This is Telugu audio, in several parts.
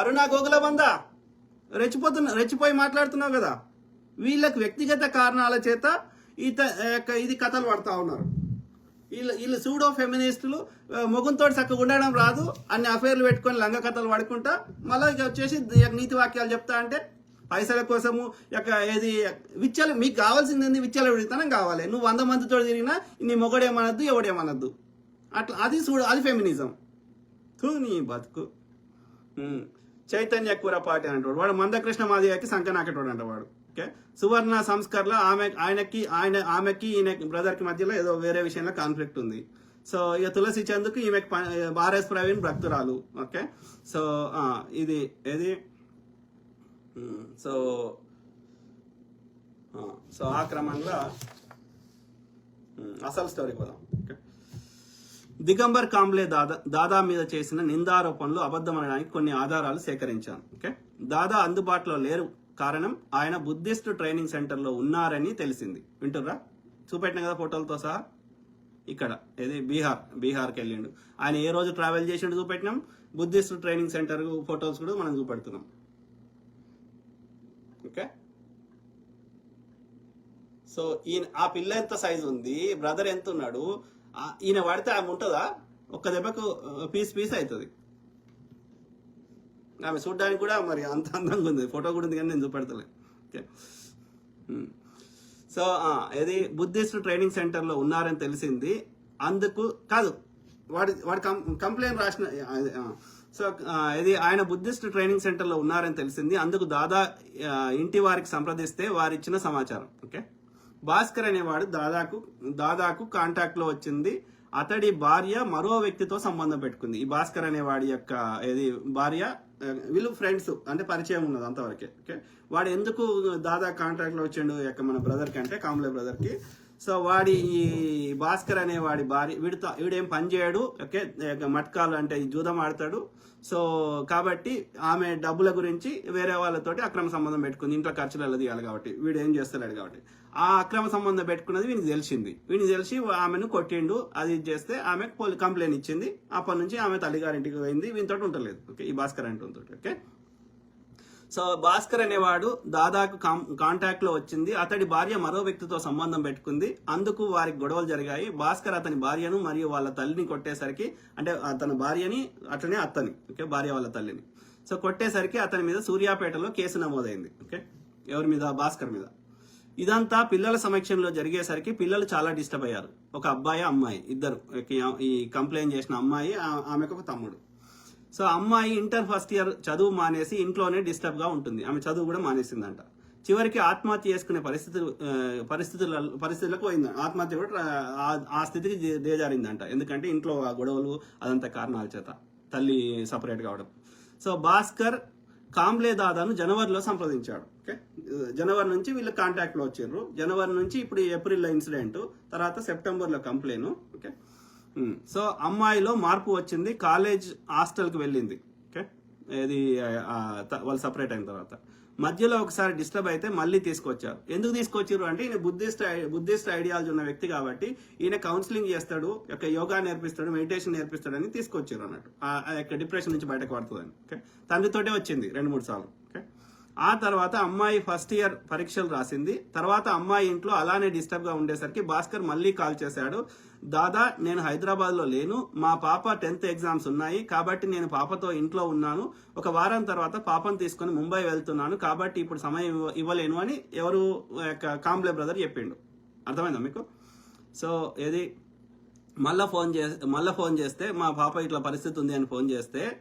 అరుణా గోగుల బందా? రెచ్చిపోతున్నా రెచ్చిపోయి మాట్లాడుతున్నావు కదా. వీళ్ళకి వ్యక్తిగత కారణాల చేత ఈత యొక్క ఇది కథలు పడతా ఉన్నారు. వీళ్ళు వీళ్ళు సూడో ఫెమినిస్టులు మొగుంతో చక్కగా ఉండడం రాదు అన్ని అఫైర్లు పెట్టుకొని లంగ కథలు పడుకుంటా మళ్ళీ ఇక వచ్చేసి నీతి వాక్యాలు చెప్తా అంటే పైసల కోసము యొక్క ఏది విచ్చల మీకు కావాల్సింది ఏంది? విచ్చల విడితనం కావాలి. నువ్వు వంద మందితో తిరిగినా నీ మొగడేమనద్దు ఎవడేమనద్దు అట్లా అది చూడు అది ఫెమినిజం తూ నీ బతుకు. చైతన్య కూరపాటి పార్టీ అంటాడు వాడు మందకృష్ణ మాదిగకి సంకనాకటోడు అంట వాడు ఓకే? సువర్ణ సంస్కర్లో ఆమె ఆయనకి ఆయన ఆమెకి ఈయన బ్రదర్కి మధ్యలో ఏదో వేరే విషయంలో కాన్ఫ్లిక్ట్ ఉంది. సో ఇక తులసి చందుకు ఈమెకి ఆర్ఎస్ ప్రవీణ్ భక్తురాలు. ఓకే? సో ఇది ఏది? సో సో ఆ క్రమంలో అసలు స్టోరీ పోదాం. ఓకే? దిగంబర్ కాంబ్లే దాదా దాదా మీద చేసిన నిందారోపణలు అబద్ధమనడానికి కొన్ని ఆధారాలు సేకరించాను. ఓకే? దాదా అందుబాటులో లేరు కారణం ఆయన బుద్ధిస్ట్ ట్రైనింగ్ సెంటర్లో ఉన్నారని తెలిసింది. వింటుర్రా? చూపెట్టిన కదా ఫోటోలతో సహా. ఇక్కడ ఇది బీహార్ బీహార్కి వెళ్ళిండు. ఆయన ఏ రోజు ట్రావెల్ చేసిండు చూపెట్టినాం? బుద్ధిస్ట్ ట్రైనింగ్ సెంటర్ ఫోటోస్ కూడా మనం చూపెడుతున్నాం. ఓకే? సో ఈయన ఆ పిల్ల ఎంత సైజు ఉంది? బ్రదర్ ఎంత ఉన్నాడు? ఈయన పడితే ఆమె ఉంటుందా? ఒక్క దెబ్బకు పీస్ పీస్ అవుతుంది. ఆమె చూడడానికి కూడా మరి అంత అందంగా ఉంది. ఫోటో కూడా ఉంది కానీ నేను చూపెడతలే. ఓకే. సో ఇది బుద్ధిస్ట్ ట్రైనింగ్ సెంటర్లో ఉన్నారని తెలిసింది. అందుకు కాదు. వాడి వాడి కం కంప్లైంట్ రాసిన సో ఇది ఆయన బుద్ధిస్ట్ ట్రైనింగ్ సెంటర్లో ఉన్నారని తెలిసింది. అందుకు దాదా ఇంటి వారికి సంప్రదిస్తే వారిచ్చిన సమాచారం. ఓకే. భాస్కర్ అనేవాడు దాదాకు దాదాకు కాంటాక్ట్లో వచ్చింది. అతడి భార్య మరో వ్యక్తితో సంబంధం పెట్టుకుంది. ఈ భాస్కర్ అనేవాడి యొక్క ఏది భార్య వీళ్ళు ఫ్రెండ్స్ అంటే పరిచయం ఉన్నది అంతవరకే. ఓకే? వాడు ఎందుకు దాదా కాంటాక్ట్లో వచ్చిండు యొక్క మన బ్రదర్కి అంటే కాంబ్లే బ్రదర్కి? సో వాడి ఈ భాస్కర్ అనేవాడి భార్య వీడితో వీడేం పని చేయడు ఓకే? మట్కాలు అంటే జూదం ఆడతాడు. సో కాబట్టి ఆమె డబ్బుల గురించి వేరే వాళ్ళతోటి అక్రమ సంబంధం పెట్టుకుంది ఇంట్లో ఖర్చులు తీయాలి కాబట్టి. వీడు ఏం చేస్తలేడు కాబట్టి. ఆ అక్రమ సంబంధం పెట్టుకున్నది వీనికి తెలిసింది. వీనికి తెలిసి ఆమెను కొట్టిండు. అది ఇది చేస్తే ఆమె పోలీ కంప్లైంట్ ఇచ్చింది. అప్పటి నుంచి ఆమె తల్లిగారింటికి పోయింది. వీనితో ఉండలేదు. ఓకే? ఈ భాస్కర్ అంటుంతో ఓకే? సో భాస్కర్ అనేవాడు దాదాకు కాం కాంటాక్ట్లో వచ్చింది. అతడి భార్య మరో వ్యక్తితో సంబంధం పెట్టుకుంది. అందుకు వారికి గొడవలు జరిగాయి. భాస్కర్ అతని భార్యను మరియు వాళ్ళ తల్లిని కొట్టేసరికి అంటే అతని భార్యని అట్లనే అత్తని ఓకే భార్య వాళ్ళ తల్లిని. సో కొట్టేసరికి అతని మీద సూర్యాపేటలో కేసు నమోదైంది ఓకే ఎవరి మీద? భాస్కర్ మీద. ఇదంతా పిల్లల సమక్షంలో జరిగేసరికి పిల్లలు చాలా డిస్టర్బ్ అయ్యారు. ఒక అబ్బాయి అమ్మాయి ఇద్దరు ఈ- ఈ కంప్లైంట్ చేసిన అమ్మాయి ఆ- ఆమెకు ఒక తమ్ముడు. సో అమ్మాయి ఇంటర్ ఫస్ట్ ఇయర్ చదువు మానేసి ఇంట్లోనే డిస్టర్బ్గా ఉంటుంది. ఆమె చదువు కూడా మానేసిందంట. చివరికి ఆత్మహత్య చేసుకునే పరిస్థితులు పరిస్థితుల పరిస్థితులకు పోయింది. ఆత్మహత్య కూడా ఆ- స్థితికి ది- దిగజారిందంట. ఎందుకంటే ఇంట్లో ఆ గొడవలు అదంతా కారణాల చేత తల్లి సపరేట్ కావడం సో భాస్కర్ కాంబ్లే దాదాను జనవరిలో సంప్రదించాడు. ఓకే? జనవరి నుంచి వీళ్ళు కాంటాక్ట్లో వచ్చారు జనవరి నుంచి ఇప్పుడు ఏప్రిల్లో ఇన్సిడెంట్ తర్వాత సెప్టెంబర్లో కంప్లైంట్ కంప్లైన్. ఓకే? సో అమ్మాయిలో మార్పు వచ్చింది కాలేజ్ హాస్టల్కి వెళ్ళింది. ఓకే? ఇది వాళ్ళు సపరేట్ అయిన తర్వాత. మధ్యలో ఒకసారి డిస్టర్బ్ అయితే మళ్ళీ తీసుకొచ్చారు. ఎందుకు తీసుకొచ్చారు అంటే ఈయన బుద్ధిస్ట్ బుద్ధిస్ట్ ఐడియాలజీ ఉన్న వ్యక్తి కాబట్టి ఈయన కౌన్సిలింగ్ చేస్తాడు యొక్క యోగా నేర్పిస్తాడు మెడిటేషన్ నేర్పిస్తాడని తీసుకొచ్చారు అన్నట్టు. ఆ- ఆ యొక్క డిప్రెషన్ నుంచి బయటకు పడుతుందని. ఓకే? తండ్రితోటే వచ్చింది రెండు మూడు సార్లు. ఓకే? ఆ తర్వాత అమ్మాయి ఫస్ట్ ఇయర్ పరీక్షలు రాసింది. తర్వాత అమ్మాయి ఇంట్లో అలానే డిస్టర్బ్గా ఉండేసరికి భాస్కర్ మళ్ళీ కాల్ చేశాడు. దాదా నేను హైదరాబాద్లో లేను. మా పాప టెన్త్ ఎగ్జామ్స్ ఉన్నాయి. కాబట్టి నేను పాపతో ఇంట్లో ఉన్నాను. ఒక వారం తర్వాత పాపను తీసుకొని ముంబై వెళ్తున్నాను. కాబట్టి ఇప్పుడు సమయం ఇవ్వలేను అని ఎవరు యొక్క కాంబ్లే బ్రదర్ చెప్పిండు. అర్థమైందా మీకు? సో ఏది? మళ్ళా ఫోన్ చే మళ్ళీ ఫోన్ చేస్తే మా పాప ఇట్లా పరిస్థితి ఉంది అని ఫోన్ చేస్తే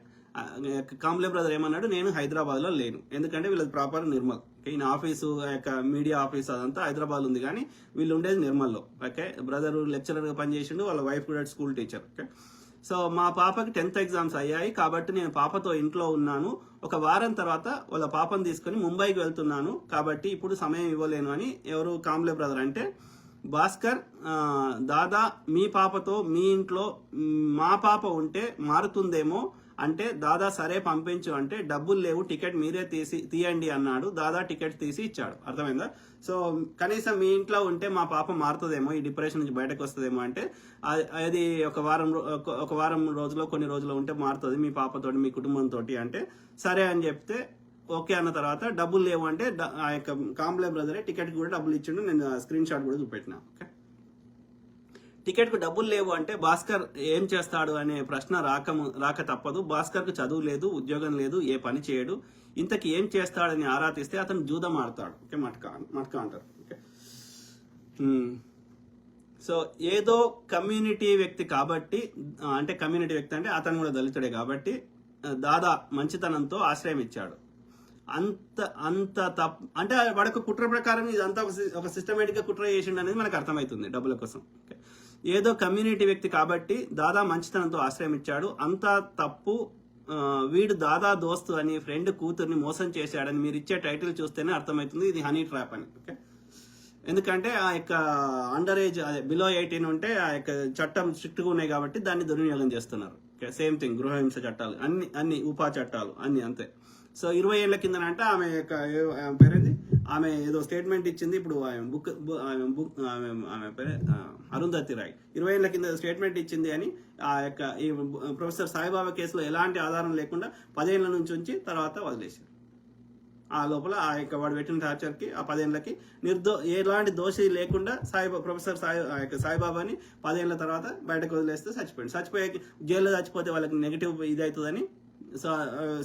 కాంబ్లే బ్రదర్ ఏమన్నాడు నేను హైదరాబాద్లో లేను. ఎందుకంటే వీళ్ళది ప్రాపర్ నిర్మల్. ఈయన ఆఫీసు ఆ యొక్క మీడియా ఆఫీస్ అదంతా హైదరాబాద్ ఉంది కానీ వీళ్ళు ఉండేది నిర్మల్లో. ఓకే బ్రదర్ లెక్చరర్గా పనిచేసిండు వాళ్ళ వైఫ్ కూడా స్కూల్ టీచర్. ఓకే సో మా పాపకి టెన్త్ ఎగ్జామ్స్ అయ్యాయి కాబట్టి నేను పాపతో ఇంట్లో ఉన్నాను. ఒక వారం తర్వాత వాళ్ళ పాపను తీసుకొని ముంబైకి వెళ్తున్నాను కాబట్టి ఇప్పుడు సమయం ఇవ్వలేను అని ఎవరు కాంబ్లే బ్రదర్ అంటే భాస్కర్ దాదా మీ పాపతో మీ ఇంట్లో మా పాప ఉంటే మారుతుందేమో అంటే దాదా సరే పంపించు అంటే డబ్బులు లేవు టికెట్ మీరే తీసి తీయండి అన్నాడు. దాదా టికెట్ తీసి ఇచ్చాడు. అర్థమైందా? సో కనీసం మీ ఇంట్లో ఉంటే మా పాప మారుతుందేమో ఈ డిప్రెషన్ నుంచి బయటకు వస్తుందేమో అంటే అది- అది ఒక వారం ఒక- ఒక వారం రోజులో కొన్ని రోజులు ఉంటే మారుతుంది మీ పాపతోటి మీ కుటుంబంతో అంటే సరే అని చెప్తే ఓకే అన్న తర్వాత డబ్బులు లేవు అంటే ఆ యొక్క కాంప్లే బ్రదరే టికెట్ కూడా డబ్బులు ఇచ్చిండు నేను స్క్రీన్ షాట్ కూడా చూపెట్టిన. టికెట్కు డబ్బులు లేవు అంటే భాస్కర్ ఏం చేస్తాడు అనే ప్రశ్న రాక రాక తప్పదు. భాస్కర్కు చదువు లేదు ఉద్యోగం లేదు ఏ పని చేయడు. ఇంతకి ఏం చేస్తాడని ఆరా తీస్తే అతను జూదం ఆడతాడు ఓకే మట్కా మట్కా అంటారు. ఓకే. సో ఏదో కమ్యూనిటీ వ్యక్తి కాబట్టి అంటే కమ్యూనిటీ వ్యక్తి అంటే అతను కూడా దళితుడే కాబట్టి దాదా మంచితనంతో ఆశ్రయం ఇచ్చాడు. అంత అంత తప్ అంటే వాడొక కుట్ర ప్రకారం ఇదంతా ఒక సిస్టమేటిక్గా కుట్ర చేసిండు అనేది మనకు అర్థమవుతుంది డబ్బుల కోసం. ఓకే. ఏదో కమ్యూనిటీ వ్యక్తి కాబట్టి దాదా మంచితనంతో ఆశ్రయం ఇచ్చాడు. అంత తప్పు వీడు దాదా దోస్తు అని ఫ్రెండ్ కూతుర్ని మోసం చేశాడని మీరు ఇచ్చే టైటిల్ చూస్తేనే అర్థమవుతుంది ఇది హనీ ట్రాప్ అని. ఓకే? ఎందుకంటే ఆ యొక్క అండర్ ఏజ్ బిలో ఎయిటీన్ ఉంటే ఆ యొక్క చట్టం స్ట్రిక్ట్గా ఉన్నాయి కాబట్టి దాన్ని దుర్వినియోగం చేస్తున్నారు. సేమ్ థింగ్ గృహహింస చట్టాలు అన్ని అన్ని ఉపా చట్టాలు అన్ని అంతే. సో ఇరవై ఏళ్ళ కిందనంటే ఆమె యొక్క ఆమె పేరేంది? ఆమె ఏదో స్టేట్మెంట్ ఇచ్చింది ఇప్పుడు ఆమె బుక్ ఆమె బుక్ ఆమె ఆమె పేరే అరుంధతి రాయ్. ఇరవై ఏళ్ళ కింద స్టేట్మెంట్ ఇచ్చింది అని ఆ యొక్క ఈ ప్రొఫెసర్ సాయిబాబా కేసులో ఎలాంటి ఆధారం లేకుండా పదేళ్ళ నుంచి ఉంచి తర్వాత వదిలేశారు. ఆ లోపల ఆ యొక్క వాడు పెట్టిన టార్చర్కి ఆ పదేళ్ళకి నిర్దో ఎలాంటి దోషి లేకుండా సాయిబా ప్రొఫెసర్ సాయి ఆ యొక్క సాయిబాబాని పదేళ్ళ తర్వాత బయటకు వదిలేస్తే చచ్చిపోయింది. చచ్చిపోయే జైల్లో చచ్చిపోతే వాళ్ళకి నెగిటివ్ ఇది అవుతుందని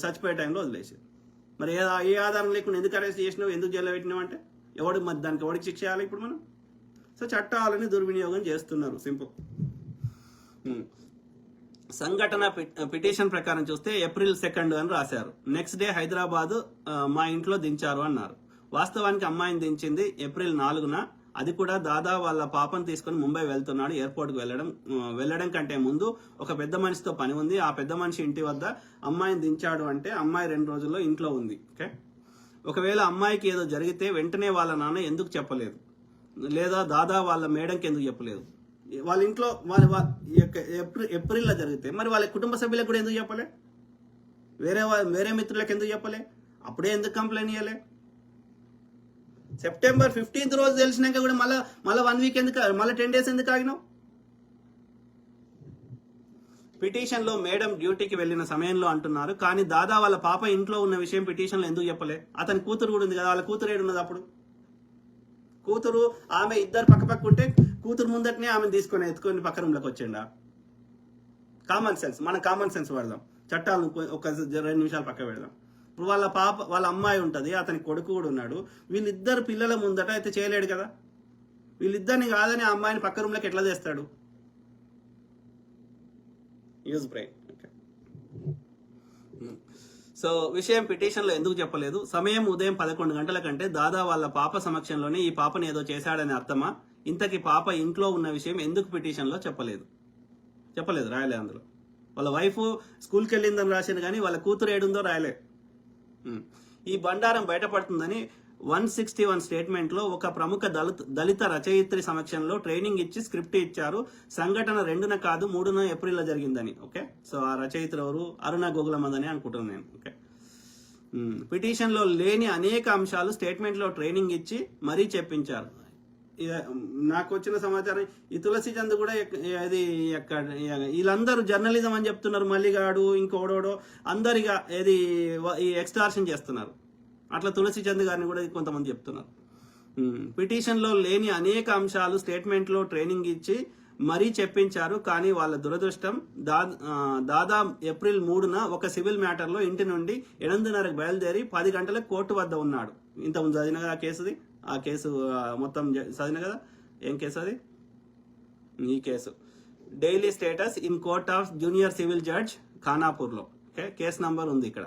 చచ్చిపోయే టైంలో వదిలేసారు మరి ఏ ఏ ఆధారం లేకుండా ఎందుకు అరెస్ట్ చేసినావు ఎందుకు జైల్లో పెట్టినావు అంటే ఎవడు మరి దానికి ఎవడికి శిక్ష చేయాలి ఇప్పుడు మనం? సో చట్టాలని దుర్వినియోగం చేస్తున్నారు సింపుల్. సంఘటన పిటిషన్ ప్రకారం చూస్తే ఏప్రిల్ సెకండ్ అని రాశారు. నెక్స్ట్ డే హైదరాబాద్ మా ఇంట్లో దించారు అన్నారు. వాస్తవానికి అమ్మాయిని దించింది ఏప్రిల్ నాలుగున అది కూడా దాదా వాళ్ళ పాపను తీసుకుని ముంబై వెళ్తున్నాడు ఎయిర్పోర్ట్కు వెళ్ళడం వెళ్ళడం కంటే ముందు ఒక పెద్ద మనిషితో పని ఉంది. ఆ పెద్ద మనిషి ఇంటి వద్ద అమ్మాయిని దించాడు అంటే అమ్మాయి రెండు రోజుల్లో ఇంట్లో ఉంది ఓకే? ఒకవేళ అమ్మాయికి ఏదో జరిగితే వెంటనే వాళ్ళ నాన్న ఎందుకు చెప్పలేదు? లేదా దాదా వాళ్ళ మేడంకి ఎందుకు చెప్పలేదు? వాళ్ళ ఇంట్లో వాళ్ళ యొక్క ఏప్రిల్ ఏప్రిల్లో జరిగితే మరి వాళ్ళ కుటుంబ సభ్యులకు కూడా ఎందుకు చెప్పలే? వేరే వేరే మిత్రులకు ఎందుకు చెప్పలే? అప్పుడే ఎందుకు కంప్లైంట్ ఇవ్వలే సెప్టెంబర్ ఫిఫ్టీన్త్ రోజు తెలిసినాక కూడా మళ్ళీ మళ్ళీ వన్ వీక్ ఎందుకు మళ్ళీ టెన్ డేస్ ఎందుకు ఆగినావు? పిటిషన్లో మేడం డ్యూటీకి వెళ్ళిన సమయంలో అంటున్నారు. కానీ దాదా వాళ్ళ పాప ఇంట్లో ఉన్న విషయం పిటిషన్లో ఎందుకు చెప్పలే? అతని కూతురు కూడా ఉంది కదా వాళ్ళ కూతురు ఏడున్నది అప్పుడు? కూతురు ఆమె ఇద్దరు పక్క పక్క ఉంటే కూతురు ముందటనే ఆమెను తీసుకొని ఎత్తుకొని పక్క రూమ్లోకి వచ్చిండా? కామన్ సెన్స్ మన కామన్ సెన్స్ వాడదాం. చట్టాలను ఒక రెండు నిమిషాలు పక్క పెడదాం. ఇప్పుడు వాళ్ళ పాప వాళ్ళ అమ్మాయి ఉంటుంది అతని కొడుకు కూడా ఉన్నాడు. వీళ్ళిద్దరు పిల్లల ముందట అయితే చేయలేడు కదా? వీళ్ళిద్దరిని కాదని ఆ అమ్మాయిని పక్క రూమ్లోకి ఎట్లా చేస్తాడు? యూజ్ బ్రెయిన్ సో విషయం పిటిషన్లో ఎందుకు చెప్పలేదు? సమయం ఉదయం పదకొండు గంటల కంటే దాదా వాళ్ళ పాప సమక్షంలోనే ఈ పాపని ఏదో చేశాడని అర్థమా? ఇంతకీ పాప ఇంట్లో ఉన్న విషయం ఎందుకు పిటిషన్లో చెప్పలేదు? చెప్పలేదు రాయలే అందులో. వాళ్ళ వైఫ్ స్కూల్కి వెళ్ళిందని రాసింది కానీ వాళ్ళ కూతురు ఏడుందో రాయలే. ఈ బండారం బయటపడుతుందని వన్ సిక్స్టీ వన్ స్టేట్మెంట్లో ఒక ప్రముఖ దళిత దళిత రచయిత్రి సమక్షంలో ట్రైనింగ్ ఇచ్చి స్క్రిప్ట్ ఇచ్చారు. సంఘటన రెండున కాదు మూడున ఏప్రిల్లో జరిగిందని. ఓకే? సో ఆ రచయిత్రి ఎవరు? అరుణ గోగులమందని అనుకుంటున్నాను నేను. ఓకే? పిటిషన్లో లేని అనేక అంశాలు స్టేట్మెంట్లో ట్రైనింగ్ ఇచ్చి మరీ చెప్పించారు. నాకు వచ్చిన సమాచారం ఈ తులసి చంద్ కూడా అది ఎక్కడ వీళ్ళందరూ జర్నలిజం అని చెప్తున్నారు మల్లిగాడు ఇంకోడోడో అందరిగా ఇది ఈ ఎక్స్టార్షన్ చేస్తున్నారు. అట్లా తులసి చంద్ గారిని కూడా కొంతమంది చెప్తున్నారు. పిటిషన్లో లేని అనేక అంశాలు స్టేట్మెంట్లో ట్రైనింగ్ ఇచ్చి మరీ చెప్పించారు కానీ వాళ్ళ దురదృష్టం దా దాదా ఏప్రిల్ మూడున ఒక సివిల్ మ్యాటర్లో ఇంటి నుండి ఎనిమిదిన్నరకు బయలుదేరి పది గంటలకు కోర్టు వద్ద ఉన్నాడు. ఇంతకుముందు చదివిన కేసుది. ఆ కేసు మొత్తం చదివిన కదా? ఏం కేసు అది? ఈ case. Daily status in court of junior civil judge ఖానాపూర్లో okay case number ఉంది ఇక్కడ.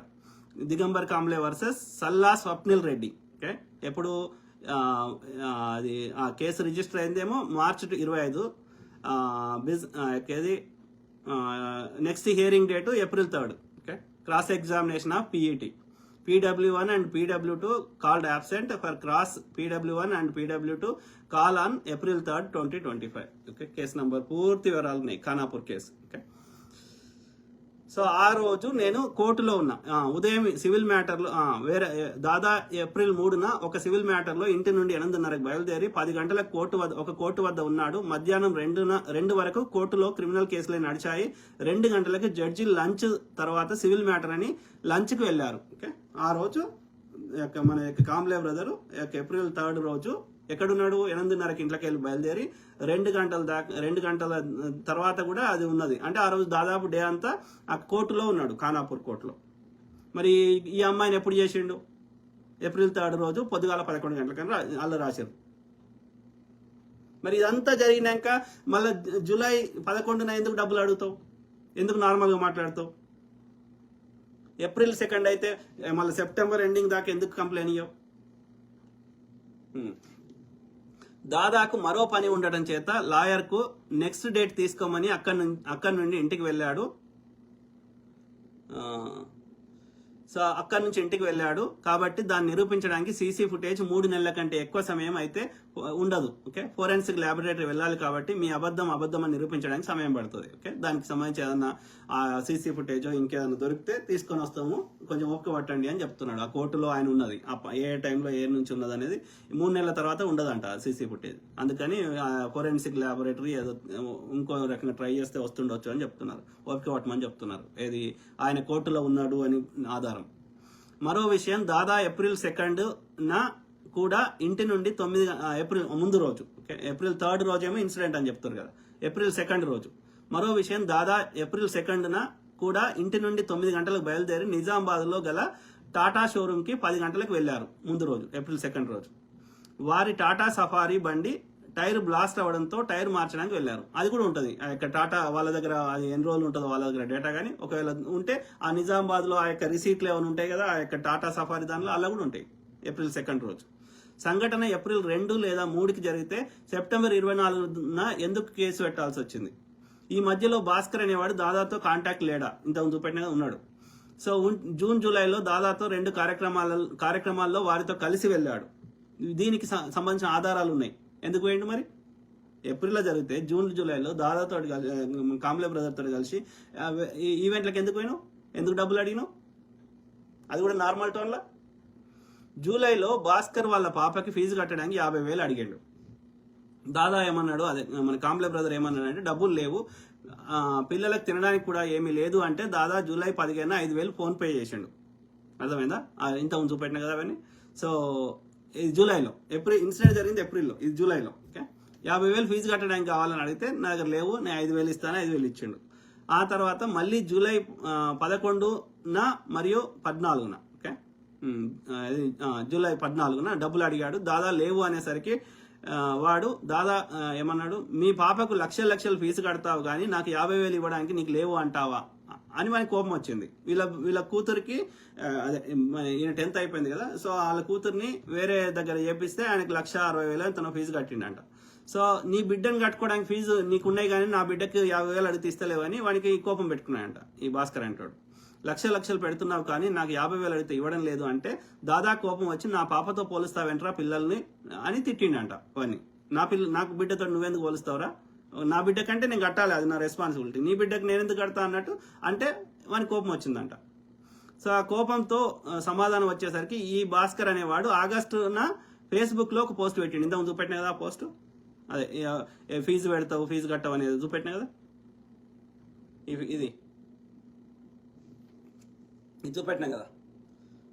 దిగంబర్ కాంబ్లే వర్సెస్ సల్లా స్వప్నిల్ రెడ్డి. ఓకే ఎప్పుడు అది ఆ కేసు రిజిస్టర్ అయిందేమో మార్చ్ ఇరవై ఐదు. బిజ్ ఏది? Next hearing date April third. Okay cross examination of PET PW one and PW two called absent for cross PW one and PW two call on April third twenty twenty five okay case number పూర్తి వివరాలు ఉన్నాయి. ఖానాపూర్ కేసు. ఓకే సో ఆ రోజు నేను కోర్టులో ఉన్నా. ఉదయం సివిల్ మ్యాటర్లో వేరే దాదా ఏప్రిల్ మూడున ఒక సివిల్ మ్యాటర్లో ఇంటి నుండి ఎనిమిదిన్నరకు బయలుదేరి పది గంటలకు కోర్టు వద్ద ఒక కోర్టు వద్ద ఉన్నాడు. మధ్యాహ్నం రెండున రెండు వరకు కోర్టులో క్రిమినల్ కేసులు నడిచాయి. రెండు గంటలకు జడ్జి లంచ్ తర్వాత సివిల్ మ్యాటర్ అని లంచ్కి వెళ్ళారు. ఓకే? ఆ రోజు యొక్క మన యొక్క కామ్లే బ్రదర్ యొక్క ఏప్రిల్ థర్డ్ రోజు ఎక్కడున్నాడు? ఎనిమిదిన్నరకి ఇంట్లోకి వెళ్ళి బయలుదేరి రెండు గంటల దాకా రెండు గంటల తర్వాత కూడా అది ఉన్నది. అంటే ఆ రోజు దాదాపు డే అంతా ఆ కోర్టులో ఉన్నాడు ఖానాపూర్ కోర్టులో. మరి ఈ అమ్మాయిని ఎప్పుడు చేసిండు? ఏప్రిల్ థర్డ్ రోజు పొద్దుగాల పదకొండు గంటలకన్నా వాళ్ళు రాశారు మరి ఇదంతా జరిగినాక మళ్ళీ జూలై పదకొండున ఎందుకు డబ్బులు అడుగుతావు? ఎందుకు నార్మల్గా మాట్లాడతావు? ఏప్రిల్ సెకండ్ అయితే మళ్ళీ సెప్టెంబర్ ఎండింగ్ దాకా ఎందుకు కంప్లైంట్ ఇయ్యవు? దాదాకు మరో పని ఉండటం చేత లాయర్కు నెక్స్ట్ డేట్ తీసుకోమని అక్కడి నుండి అక్కడి నుండి ఇంటికి వెళ్ళాడు. సో అక్కడి నుంచి ఇంటికి వెళ్ళాడు. కాబట్టి దాన్ని నిరూపించడానికి సీసీ ఫుటేజ్ మూడు నెలల కంటే ఎక్కువ సమయం అయితే ఉండదు. ఓకే? ఫోరెన్సిక్ ల్యాబొరేటరీ వెళ్ళాలి కాబట్టి మీ అబద్ధం అబద్ధం అని నిరూపించడానికి సమయం పడుతుంది. ఓకే? దానికి సంబంధించి ఏదన్నా సీసీ ఫుటేజ్ ఇంకేదన్నా దొరికితే తీసుకొని వస్తాము. కొంచెం ఓపిక పట్టండి అని చెప్తున్నాడు. ఆ కోర్టులో ఆయన ఉన్నది. ఏ టైంలో ఏ నుంచి ఉన్నది అనేది మూడు నెలల తర్వాత ఉండదంట సీసీ ఫుటేజ్. అందుకని ఫోరెన్సిక్ ల్యాబొరేటరీ ఏదో ఇంకో రకంగా ట్రై చేస్తే వస్తుండొచ్చు అని చెప్తున్నారు. ఓపిక పట్టమని చెప్తున్నారు. ఏది ఆయన కోర్టులో ఉన్నాడు అని ఆధారం. మరో విషయం దాదా ఏప్రిల్ సెకండ్ నా కూడా ఇంటి నుండి తొమ్మిది ఏప్రిల్ ముందు రోజు ఓకే ఏప్రిల్ థర్డ్ రోజేమో ఇన్సిడెంట్ అని చెప్తారు కదా ఏప్రిల్ సెకండ్ రోజు. మరో విషయం దాదా ఏప్రిల్ సెకండ్న కూడా ఇంటి నుండి తొమ్మిది గంటలకు బయలుదేరి నిజామాబాద్లో గల టాటా షోరూమ్కి పది గంటలకు వెళ్ళారు ముందు రోజు ఏప్రిల్ సెకండ్ రోజు. వారి టాటా సఫారీ బండి టైర్ బ్లాస్ట్ అవ్వడంతో టైర్ మార్చడానికి వెళ్ళారు. అది కూడా ఉంటుంది. ఆ యొక్క టాటా వాళ్ళ దగ్గర అది ఎన్ని రోజులు ఉంటుందో వాళ్ళ దగ్గర డేటా కానీ ఒకవేళ ఉంటే ఆ నిజామాబాద్లో ఆ యొక్క రిసీట్లు ఏమైనా ఉంటాయి కదా ఆ యొక్క టాటా సఫారీ దానిలో అలా కూడా ఉంటాయి. ఏప్రిల్ సెకండ్ రోజు. సంఘటన ఏప్రిల్ రెండు లేదా మూడుకి జరిగితే సెప్టెంబర్ ఇరవై నాలుగున ఎందుకు కేసు పెట్టాల్సి వచ్చింది? ఈ మధ్యలో భాస్కర్ అనేవాడు దాదాతో కాంటాక్ట్ లేడా? ఇంత చూపెట్టిన ఉన్నాడు. సో జూన్ జూలైలో దాదాతో రెండు కార్యక్రమాల కార్యక్రమాల్లో వారితో కలిసి వెళ్ళాడు. దీనికి సంబంధించిన ఆధారాలు ఉన్నాయి. ఎందుకు పోయిండు మరి? ఏప్రిల్లో జరిగితే జూన్ జూలైలో దాదాతో కాంబ్లే బ్రదర్ తోటి కలిసి ఈ ఈవెంట్లకు ఎందుకు పోయినావు? ఎందుకు డబ్బులు అడిగినావు? అది కూడా నార్మల్ టోన్లా? జూలైలో భాస్కర్ వాళ్ళ పాపకి ఫీజు కట్టడానికి యాభై వేలు అడిగాడు. దాదా ఏమన్నాడు? అదే మన కాంబ్లే బ్రదర్ ఏమన్నాడు అంటే డబ్బులు లేవు. పిల్లలకు తినడానికి కూడా ఏమీ లేదు అంటే దాదా జూలై పదిహేను ఐదు వేలు ఫోన్పే చేసిండు. అర్థమైందా? ఇంత ముందు చూపెట్టినా కదా అవన్నీ? సో ఇది జూలైలో. ఏప్రిల్ ఇన్సిడెంట్ జరిగింది ఏప్రిల్లో. ఇది జూలైలో ఓకే? యాభై వేలు ఫీజు కట్టడానికి కావాలని అడిగితే నా దగ్గర లేవు నేను ఐదు వేలు ఇస్తాను ఐదు వేలు ఇచ్చిండు. ఆ తర్వాత మళ్ళీ జూలై పదకొండున మరియు పద్నాలుగున ఓకే? జూలై పద్నాలుగున డబ్బులు అడిగాడు. దాదా లేవు అనేసరికి వాడు దాదా ఏమన్నాడు? మీ పాపకు లక్షల లక్షలు ఫీజు కడతావు కానీ నాకు యాభై వేలు ఇవ్వడానికి నీకు లేవు అంటావా? అని మనకి కోపం వచ్చింది. వీళ్ళ వీళ్ళ కూతురికి అదే ఈయన టెన్త్ అయిపోయింది కదా సో వాళ్ళ కూతుర్ని వేరే దగ్గర చేపిస్తే ఆయనకి లక్ష అరవై వేలు తన ఫీజు కట్టిండంట. సో నీ బిడ్డను కట్టుకోవడానికి ఫీజు నీకున్నాయి కానీ నా బిడ్డకి యాభై వేలు అడిగి తీస్తలేవని వానికి కోపం పెట్టుకున్నాయంట ఈ భాస్కర్ అంటాడు. లక్ష లక్షలు పెడుతున్నావు కానీ నాకు యాభై వేలు అడిగితే ఇవ్వడం లేదు అంటే దాదా కోపం వచ్చి నా పాపతో పోలుస్తావేంట్రా పిల్లల్ని అని తిట్టిండంట వాడిని నా పిల్ల నాకు బిడ్డతో నువ్వెందుకు పోలుస్తావురా? నా బిడ్డ కంటే నేను కట్టాలి అది నా రెస్పాన్సిబిలిటీ నీ బిడ్డకి నేను ఎందుకు కడతా అన్నట్టు? అంటే వాని కోపం వచ్చిందంట. సో ఆ కోపంతో సమాధానం వచ్చేసరికి ఈ భాస్కర్ అనేవాడు ఆగస్టున ఫేస్బుక్లో ఒక పోస్ట్ పెట్టిండు. ఇంత చూపెట్టిన కదా ఆ పోస్ట్? అదే ఏ ఫీజు పెడతావు ఫీజు కట్టవు అనేది చూపెట్టిన కదా? ఇది. ఇది చూపెట్టినా కదా?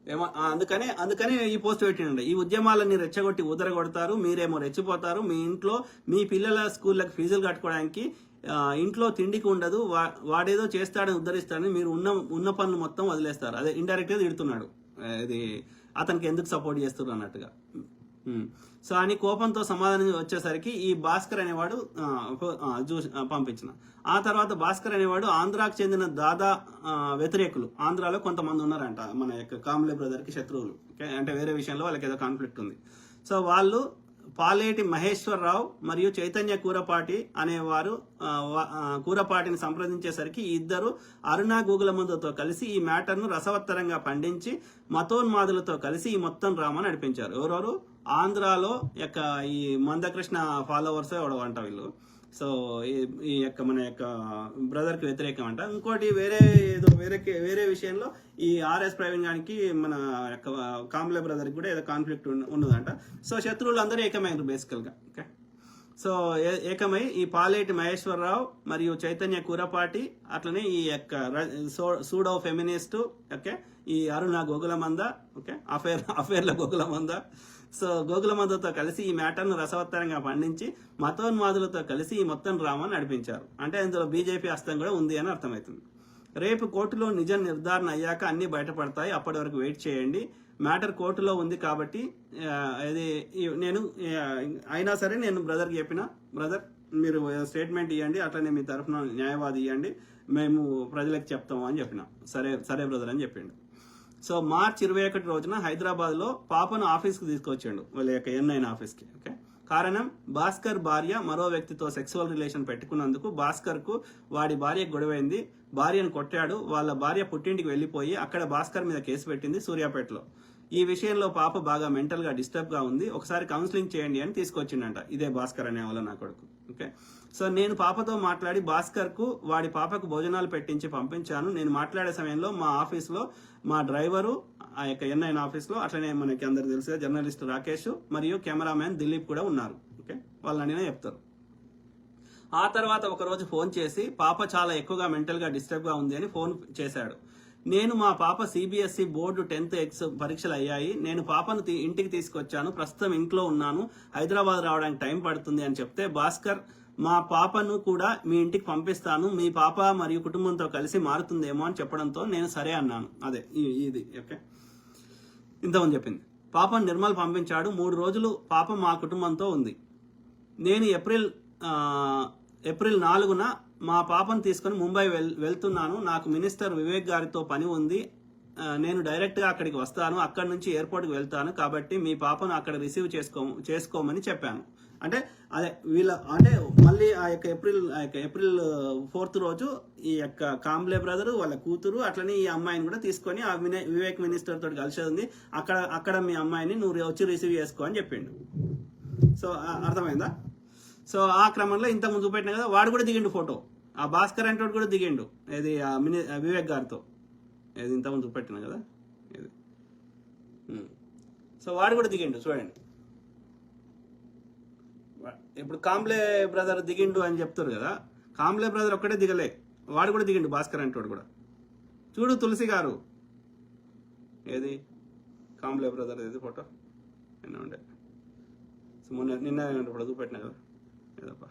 ఏమో అందుకనే అందుకనే ఈ పోస్ట్ పెట్టినండి ఈ ఉద్యమాలన్నీ రెచ్చగొట్టి ఉదరగొడతారు మీరేమో రెచ్చిపోతారు. మీ ఇంట్లో మీ పిల్లల స్కూళ్ళకి ఫీజులు కట్టుకోవడానికి ఇంట్లో తిండికి ఉండదు వా- వాడేదో చేస్తాడని ఉద్ధరిస్తాడని మీరు ఉన్న ఉన్న పనులు మొత్తం వదిలేస్తారు. అదే ఇండైరెక్ట్గా తిడుతున్నాడు. ఇది అతనికి ఎందుకు సపోర్ట్ చేస్తున్నారు అన్నట్టుగా. సో అని కోపంతో సమాధానం వచ్చేసరికి ఈ భాస్కర్ అనేవాడు పంపించిన. ఆ తర్వాత భాస్కర్ అనేవాడు ఆంధ్రాకు చెందిన దాదా వ్యతిరేకులు. ఆంధ్రాలో కొంతమంది ఉన్నారంట మన యొక్క కామ్లే బ్రదర్కి శత్రువులు. అంటే వేరే విషయంలో వాళ్ళకి ఏదో కాన్ఫ్లిక్ట్ ఉంది. సో వాళ్ళు పాలేటి మహేశ్వరరావు మరియు చైతన్య కూరపాటి అనేవారు కూరపాటిని సంప్రదించేసరికి ఇద్దరు అరుణ గూగులమందుతో కలిసి ఈ మ్యాటర్ను రసవత్తరంగా పండించి మతోన్మాదులతో కలిసి ఈ మొత్తం డ్రామా నడిపించారు. ఎవరెవరు ఆంధ్రాలో యొక్క ఈ మందకృష్ణ ఫాలోవర్స్ ఎవడో అంట వీళ్ళు. సో ఈ ఈ యొక్క మన యొక్క బ్రదర్కి వ్యతిరేకం అంట. ఇంకోటి వేరే ఏదో వేరే వేరే విషయంలో ఈ ఆర్ఎస్ ప్రవీణ్ గారికి మన యొక్క కాంబ్లే బ్రదర్కి కూడా ఏదో కాన్ఫ్లిక్ట్ ఉన్నదంట. సో శత్రువులు అందరూ ఏకమైనరు బేసికల్గా ఓకే సో ఏకమై ఈ పాలేటి మహేశ్వరరావు మరియు చైతన్య కూరపాటి అట్లనే ఈ యొక్క సూడో ఫెమినిస్టు ఓకే ఈ అరుణ గోగులమంద ఓకే అఫేర్ అఫేర్ల గోగులమంద. సో గోగులమందతో కలిసి ఈ మ్యాటర్ను రసవత్తరంగా పండించి మతోన్మాదులతో కలిసి ఈ మొత్తం డ్రామాను నడిపించారు. అంటే ఇందులో బీజేపీ హస్తం కూడా ఉంది అని అర్థమవుతుంది. రేపు కోర్టులో నిజం నిర్ధారణ అయ్యాక అన్ని బయటపడతాయి. అప్పటి వరకు వెయిట్ చేయండి. మ్యాటర్ కోర్టులో ఉంది కాబట్టి ఇది నేను అయినా సరే నేను బ్రదర్కి చెప్పిన బ్రదర్ మీరు స్టేట్మెంట్ ఇవ్వండి అట్లనే మీ తరఫున న్యాయవాది ఇవ్వండి మేము ప్రజలకు చెప్తాము అని చెప్పిన. సరే సరే బ్రదర్ అని చెప్పిండు. సో మార్చ్ ఇరవై ఒకటి రోజున హైదరాబాద్లో పాపను ఆఫీస్కి తీసుకొచ్చాడు. వాళ్ళ యొక్క ఎన్ఐన్ ఆఫీస్కి ఓకే? కారణం భాస్కర్ భార్య మరో వ్యక్తితో సెక్సువల్ రిలేషన్ పెట్టుకున్నందుకు భాస్కర్కు వాడి భార్య గొడవైంది. భార్యను కొట్టాడు. వాళ్ళ భార్య పుట్టింటికి వెళ్ళిపోయి అక్కడ భాస్కర్ మీద కేసు పెట్టింది సూర్యాపేటలో. ఈ విషయంలో పాప బాగా మెంటల్గా డిస్టర్బ్గా ఉంది. ఒకసారి కౌన్సిలింగ్ చేయండి అని తీసుకొచ్చిండంట. ఇదే భాస్కర్ అనే వాళ్ళ నా కొడుకు. ఓకే? సో నేను పాపతో మాట్లాడి భాస్కర్కు వాడి పాపకు భోజనాలు పెట్టించి పంపించాను. నేను మాట్లాడే సమయంలో మా ఆఫీస్లో మా డ్రైవరు ఆ యొక్క ఎన్ఐన్ ఆఫీస్లో అట్లనే మనకి అందరు తెలుసు జర్నలిస్ట్ రాకేష్ మరియు కెమెరామ్యాన్ దిలీప్ కూడా ఉన్నారు. ఓకే? వాళ్ళని చెప్తారు. ఆ తర్వాత ఒక రోజు ఫోన్ చేసి పాప చాలా ఎక్కువగా మెంటల్గా డిస్టర్బ్గా ఉంది అని ఫోన్ చేశాడు. నేను మా పాప సిబిఎస్ఈ బోర్డు టెన్త్ ఎక్స్ పరీక్షలు అయ్యాయి. నేను పాపను ఇంటికి తీసుకొచ్చాను. ప్రస్తుతం ఇంట్లో ఉన్నాను. హైదరాబాద్ రావడానికి టైం పడుతుంది అని చెప్తే భాస్కర్ మా పాపను కూడా మీ ఇంటికి పంపిస్తాను. మీ పాప మరియు కుటుంబంతో కలిసి మారుతుందేమో అని చెప్పడంతో నేను సరే అన్నాను. అదే ఇది ఓకే. ఇంతమంది చెప్పింది. పాపను నిర్మల్ పంపించాడు. మూడు రోజులు పాప మా కుటుంబంతో ఉంది. నేను ఏప్రిల్ ఏప్రిల్ నాలుగున మా పాపను తీసుకొని ముంబై వెల్ వెళ్తున్నాను. నాకు మినిస్టర్ వివేక్ గారితో పని ఉంది. నేను డైరెక్ట్గా అక్కడికి వస్తాను. అక్కడి నుంచి ఎయిర్పోర్ట్కి వెళ్తాను. కాబట్టి మీ పాపను అక్కడ రిసీవ్ చేసుకో చేసుకోమని చెప్పాను. అంటే అదే వీళ్ళ అంటే మళ్ళీ ఆ యొక్క ఏప్రిల్ ఆ యొక్క ఏప్రిల్ ఫోర్త్ రోజు ఈ యొక్క కాంబ్లే బ్రదర్ వాళ్ళ కూతురు అట్లనే ఈ అమ్మాయిని కూడా తీసుకొని ఆ వినే- వివేక్ మినిస్టర్ తోటి కలిసి ఉంది అక్కడ అక్కడ మీ అమ్మాయిని నువ్వు వచ్చి రిసీవ్ చేసుకో అని చెప్పిండు. సో అర్థమైందా? సో ఆ క్రమంలో ఇంత ముందు పెట్టిన కదా వాడు కూడా దిగిండు ఫోటో. ఆ భాస్కర్ అంటే కూడా దిగిండు. ఇది ఆ మిని వివేక్ గారితో. ఇది ఇంత ముందు పెట్టిన కదా? ఇది సో వాడు కూడా దిగిండు చూడండి. ఇప్పుడు కాంబ్లే బ్రదర్ దిగిండు అని చెప్తారు కదా కాంబ్లే బ్రదర్ ఒక్కడే దిగలే. వాడు కూడా దిగిండు భాస్కర్ అంటోడు కూడా. చూడు తులసి గారు. ఏది? కాంబ్లే బ్రదర్ ఏది ఫోటో? నిన్న ఉండే. సో మొన్న నిన్న ఇప్పుడు చూపెట్టినా కదా? Ito pa.